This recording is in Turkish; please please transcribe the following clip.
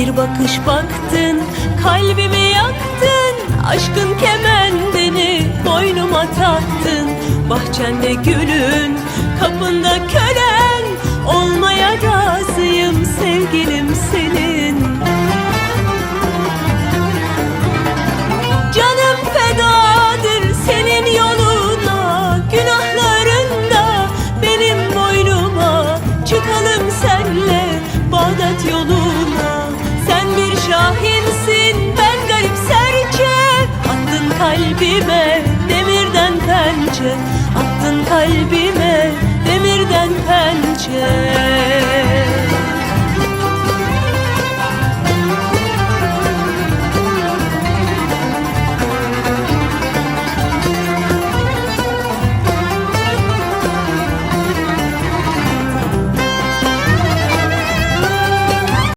Bir bakış baktın kalbimi yaktın Aşkın kemendini boynuma taktın. Bahçende gülün kapında kölen kalbime demirden pençe Attın pençe